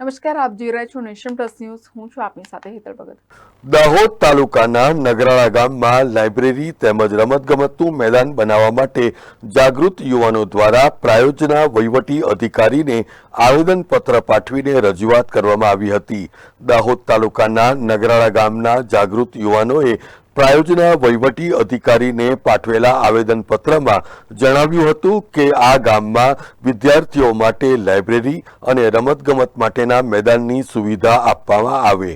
નમસ્કાર, આપ જોઈ રહ્યા છો નેશન પ્લસ ન્યૂઝ. હું છું આપની સાથે હેતલ ભગત. દાહોદ તાલુકાના નગરાળા ગામમાં લાઇબ્રેરી તેમજ રમતગમતનું મેદાન બનાવવા માટે જાગૃત યુવાનો દ્વારા પ્રાયોજના વહીવટી અધિકારીને આવેદનપત્ર પાઠવીને રજૂઆત કરવામાં આવી હતી. દાહોદ તાલુકાના નગરાળા ગામના જાગૃત યુવાનોએ પ્રાયોજના વહીવટી અધિકારીને પાઠવેલા આવેદનપત્રમાં જણાવ્યું હતું કે આ ગામમાં વિદ્યાર્થીઓ માટે લાઇબ્રેરી અને રમતગમત માટેના મેદાનની સુવિધા આપવામાં આવે.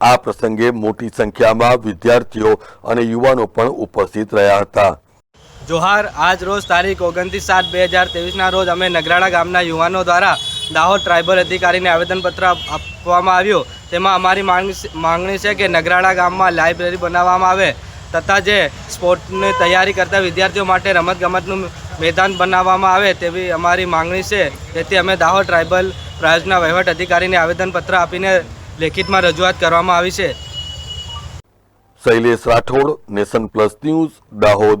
આ પ્રસંગે મોટી સંખ્યામાં વિદ્યાર્થીઓ અને યુવાનો પણ ઉપસ્થિત રહ્યા હતા. જોહાર, આજ રોજ તારીખ ઓગણત્રીસ સાત બે હજાર તેવીસના રોજ અમે નગરાળા ગામના યુવાનો દ્વારા દાહોદ ટ્રાઇબલ અધિકારીને આવેદનપત્ર આપવામાં આવ્યું. તેમાં અમારી માંગણી છે કે નગરાળા ગામમાં લાઇબ્રેરી બનાવવામાં આવે તથા જે સ્પોર્ટની તૈયારી કરતા વિદ્યાર્થીઓ માટે રમતગમતનું મેદાન બનાવવામાં આવે તેવી અમારી માંગણી છે. તેથી અમે દાહોદ ટ્રાઇબલ પ્રાયોજના વહીવટ અધિકારીને આવેદનપત્ર આપીને લેખિતમાં રજૂઆત કરવામાં આવી છે. Shailesh Rathod, nation plus news, Dahod.